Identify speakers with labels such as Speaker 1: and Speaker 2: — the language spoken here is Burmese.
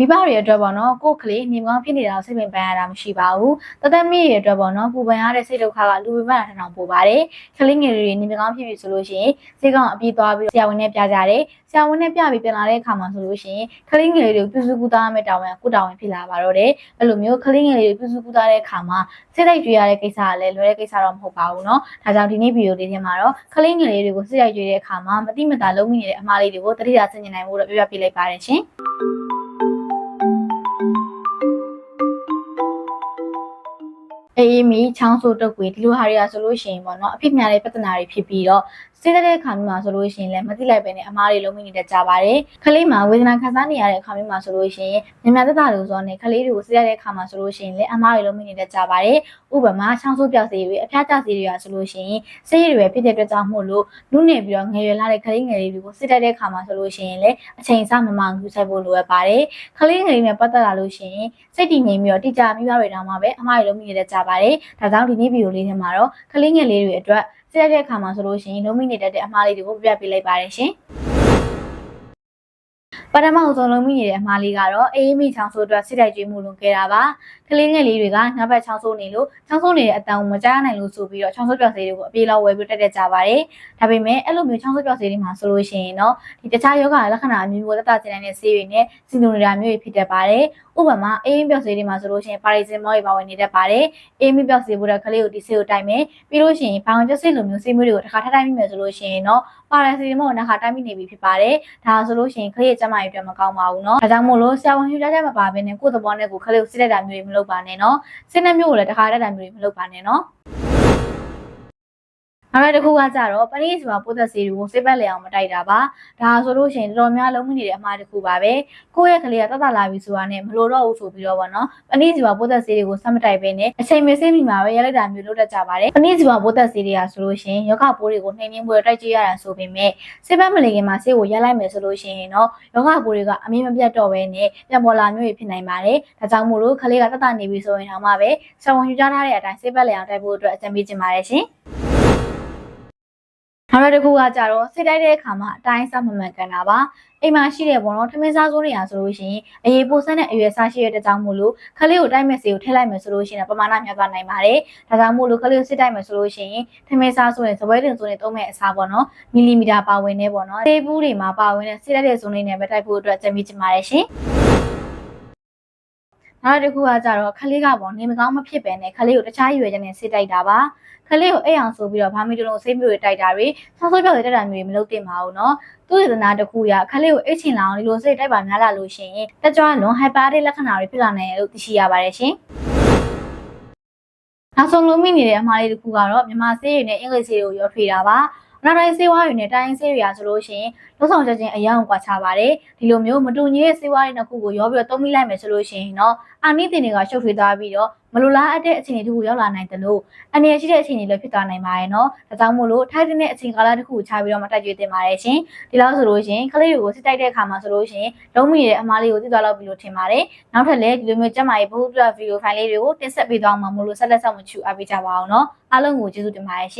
Speaker 1: မိဘတွေအတွက်ပေါ့နော်ကိုယ့်ကလေးနေကောင်းဖြစ်နေတာကိုစိတ်ပင်ပန်းရတာမရှိပါဘူးတသက်မိရဲ့အတွက်ပေါ့နော်ပူပန်ရတဲ့စိတ်ဒုက္ခကလူပင်ပန်းတာထထောင်ပိုပါတယ်ကလေးငယ်တွေနေကောင်းဖြစ်ပြီဆိုလို့ရှိရင်စိတ်ကောင်းအပြေးသွားပြီးဆရာဝန်နဲ့ပြကြတယ်ဆရာဝန်နဲ့ပြပြီးပြန်လာတဲ့အခါမှာဆိုလို့ရှိရင်ကလေးငယ်တွေကိုပြုစုကူသားရမယ့်တာဝန်ကကိုယ့်တာဝန်ဖြစ်လာပါတော့တယ်အဲ့လိုမျိုးကလေးငယ်တွေကိုပြုစုကူသားတဲ့အခါမှာစိတ်လိုက်ကြွေရတဲ့ကိစ္စကလည်းလွယ်တဲ့ကိစ္စတော့မဟုတ်ပါဘူးเนาะဒါကြောင့်ဒီနေ့ဗီဒီယိုလေးထဲမှာတော့ကလေးငယ်လေးတွေကိုစိတ်လိုက်ကြွေတဲ့အခါမှာမတိမတာလုံးမိနေတဲ့အမှားလေးတွေကိုတတိယဆင်ကျင်နိုင်ဖို့တော့ပြောပြပေးလိုက်ပါတယ်ရှင် အေးမီချောင်းဆိုးတုတ်ကွေဒီလိုဟာတွေကဆိုလို့ရှိရင်ပေါ့နော်အဖြစ်များတဲ့ပြဿနာတွေဖြစ်ပြီးတော့ စိတ်သက်တဲ့အခါမျိုးမှာဆိုလို့ရှိရင်လည်းမသိလိုက်ပဲနဲ့အမားတွေလုံးမိနေတဲ့ကြပါတယ်ခလေးမှာဝေဒနာခံစားနေရတဲ့အခါမျိုးမှာဆိုလို့ရှိရင်မြများသက်သာလို့ဆိုတော့ねခလေးတွေကိုစိတ်သက်တဲ့အခါမှာဆိုလို့ရှိရင်လည်းအမားတွေလုံးမိနေတဲ့ကြပါတယ်ဥပမာချောင်းဆိုးပြောက်စီတွေအဖျားကျစီတွေကဆိုလို့ရှိရင်စိတ်ရည်တွေဖြစ်တဲ့အတွက်ကြောင့်မို့လို့နုနယ်ပြီးတော့ငယ်ရွယ်လာတဲ့ခလေးငယ်လေးတွေကိုစိတ်သက်တဲ့အခါမှာဆိုလို့ရှိရင်လည်းအချိန်အစမမှန်ဘူးဆိုင်ဖို့လိုအပ်ပါတယ်ခလေးငယ်လေးနဲ့ပတ်သက်လာလို့ရှိရင်စိတ်တည်ငြိမ်ပြီးတော့တိကျမိဘတွေတောင်မှပဲအမားတွေလုံးမိနေတဲ့ကြပါတယ်ဒါကြောင့်ဒီနေ့ဗီဒီယိုလေးထဲမှာတော့ခလေးငယ်လေးတွေအတွက် စိတ်ရတဲ့အခါမှာဆိုလို့ရှိရင်လုံးမိနေတတ်တဲ့အမှားလေးတွေကိုပြပြပေးလိုက်ပါတယ်ရှင် ပထမအဆုံးလုံးမိနေတဲ့အမှားလေးကတော့အေးမိချောင်းဆိုးအတွက်စိတ်တိုက်ကြွေးမှုလုံးခဲ့တာပါကလေးငယ်လေးတွေကငါးဘက်ချောင်းဆိုးနေလို့ချောင်းဆိုးနေတဲ့အတန်ကိုမကြားနိုင်လို့ဆိုပြီးတော့ချောင်းဆိုးပြောက်စေးတွေကိုအပြေးလောက်ဝယ်ပြီးတက်တက်ကြပါတယ်ဒါပေမဲ့အဲ့လိုမျိုးချောင်းဆိုးပြောက်စေးတွေမှာဆိုလို့ရှိရင်တော့ဒီတခြားယောဂလက္ခဏာအမျိုးမျိုးသက်သာစေနိုင်တဲ့ဆေးတွေနဲ့စီနိုနေတာမျိုးတွေဖြစ်တတ်ပါတယ်ဥပမာအေးပြောက်စေးတွေမှာဆိုလို့ရှိရင်ပါရီဇင်မောတွေပါဝင်နေတတ်ပါတယ်အေးမပြောက်စေးဖို့တဲ့ကလေးကိုဒီဆေးကိုတိုက်မယ်ပြီးလို့ရှိရင်ဘောင်ကျက်စိတ်လိုမျိုးဆေးမျိုးတွေကိုတစ်ခါထပ်တိုင်းမိမယ်ဆိုလို့ရှိရင်တော့ပါရီဇင်မောကိုတစ်ခါတိုင်းမိနေပြီဖြစ်ပါတယ်ဒါဆိုလို့ရှိရင်ကလေးရဲ့ကျန်းမာရေးတွေအတွက်မကောင်းပါဘူးနော်။ဒါကြောင့်မို့လို့ဆရာဝန်ညွှန်ကြားချက်မပါဘဲနဲ့ကိုယ့်သဘောနဲ့ကိုယ်ခလေးကိုစစ်တဲ့တာမျိုးတွေမလုပ်ပါနဲ့နော်။စစ်တဲ့မျိုးကိုလည်းတခါတဲ့တာမျိုးတွေမလုပ်ပါနဲ့နော်။ နောက်ထပ်တစ်ခုကကြတော့ပရိဆိုတာပိုးသက်ဆေးတွေကိုစိတ်ပတ်လည်အောင်မတိုက်တာပါဒါဆိုလို့ရှိရင်တော်တော်များလုံးမိနေတဲ့အမှားတစ်ခုပါပဲကိုယ့်ရဲ့ကလေးကတတ်တာလာပြီဆိုတာနဲ့မလိုတော့ဘူးဆိုပြီးတော့ဗောနော်ပရိဆိုတာပိုးသက်ဆေးတွေကိုဆက်မတိုက်ဘဲနဲ့အချိန်မစိမ့်မိမှာပဲရလိုက်တာမျိုးလုပ်တတ်ကြပါတယ်ပရိဆိုတာပိုးသက်ဆေးတွေကဆိုလို့ရှိရင်ယောဂပိုးတွေကိုနှိမ်နှင်းမှုတွေတိုက်ကြည့်ရတာဆိုပေမဲ့စိတ်ပတ်မလည်ခင်မှာဆေးကိုရလိုက်မယ်ဆိုလို့ရှိရင်တော့ယောဂပိုးတွေကအမြင့်မပြတ်တော့ဘဲနဲ့ပြန်ပေါ်လာမျိုးတွေဖြစ်နိုင်ပါတယ်ဒါကြောင့်မို့လို့ကလေးကတတ်တာနေပြီဆိုရင်တောင်မှပဲဆောင်းဝင်ယူကြထားတဲ့အတိုင်းစိတ်ပတ်လည်အောင်တိုက်ဖို့အတွက်အကြံပေးချင်ပါတယ်ရှင် နောက်တစ်ခုကကြတော့စိတ်တိုက်တဲ့အခါမှာအတိုင်းစမမှန်ကန်တာပါအိမ်မှာရှိတဲ့ဘောနော်ထမင်းစားစိုးနေရဆိုလို့ရှိရင်အရေးပိုဆန်းတဲ့အရွယ်စားရှိရတဲ့ကြောင့်မို့လို့ခလေးကိုတိုက်မဲ့စီကိုထည့်လိုက်မယ်ဆိုလို့ရှိရင်ပမာဏများသွားနိုင်ပါတယ်ဒါကြောင့်မို့လို့ခလေးကိုစစ်တိုက်မယ်ဆိုလို့ရှိရင်ထမင်းစားစိုးနဲ့စပွဲတင်စိုးနဲ့သုံးမဲ့အစားပေါ့နော်မီလီမီတာပါဝင်နေပေါ့နော်တေးဘူးတွေမှာပါဝင်တဲ့စစ်တိုက်တဲ့ဇုံလေးနဲ့ပဲတိုက်ဖို့အတွက်ကြံပြီးချင်ပါတယ်ရှင် နောက်တစ်ခုကကြတော့ခလေးကပေါ့နေမကောင်းမဖြစ်ပဲနဲ့ခလေးကိုတခြားရွယ်ချက်နဲ့စစ်တိုက်တာပါခလေးကိုအိတ်အောင်ဆိုပြီးတော့ဘာမီတလုံးစိတ်မျိုးတွေတိုက်တာတွေဆောင်းဆိုးပြောက်တွေတိုက်တာမျိုးတွေမလုပ်သင့်ပါဘူးเนาะသူ့ရတနာတစ်ခုရခလေးကိုအိတ်ချင်လာအောင်ဒီလိုစိတ်တိုက်ပါများလာလို့ရှိရင်တက်ကြွလွန်ဟိုက်ပါတဲ့လက္ခဏာတွေဖြစ်လာနိုင်တယ်လို့သိရှိရပါတယ်ရှင်နောက်ဆုံးလုံးမိနေတဲ့အမှားလေးတစ်ခုကတော့မြန်မာဆေးရည်နဲ့အင်္ဂလိပ်ဆေးတွေကိုရောထွေတာပါအ နာတိုင်းဆေးဝါးတွေနဲ့တိုင်းဆေးတွေရာဆိုလို့ရှိရင်လုံးဆောင်ချက်ချင်းအရောက်ကွာခြားပါတယ်ဒီလိုမျိုးမတူညီတဲ့ဆေးဝါးတွေနှစ်ခုကိုရောပြီးတော့သုံးမိလိုက်မယ်ဆိုလို့ရှိရင်တော့အာနိသင်တွေကရှုပ်ထွေးသွားပြီးတော့မလိုလားအပ်တဲ့အခြေအနေတစ်ခုရောက်လာနိုင်တယ်လို့အနေရရှိတဲ့အခြေအနေလည်းဖြစ်သွားနိုင်ပါတယ်နော်ဒါကြောင့်မို့လို့ထိုက်တဲ့အချိန်ကာလတစ်ခုကိုခြားပြီးတော့မတက်ကြွတင်ပါတယ်ရှင်ဒီလောက်ဆိုလို့ရှိရင်ကလေးတွေကိုစစ်တိုက်တဲ့အခါမှာဆိုလို့ရှိရင်လုံးမိတဲ့အမားလေးကိုသိသွားလောက်ပြီလို့ထင်ပါတယ်နောက်ထပ်လည်းဒီလိုမျိုးကျမရဲ့ဘုရားဗီဒီယိုဖိုင်လေးတွေကိုတင်ဆက်ပေးသွားမှာမို့လို့ဆက်လက်ဆောင်မချူအပ်ပေးကြပါအောင်နော်အားလုံးကိုကျေးဇူးတင်ပါတယ်ရှင်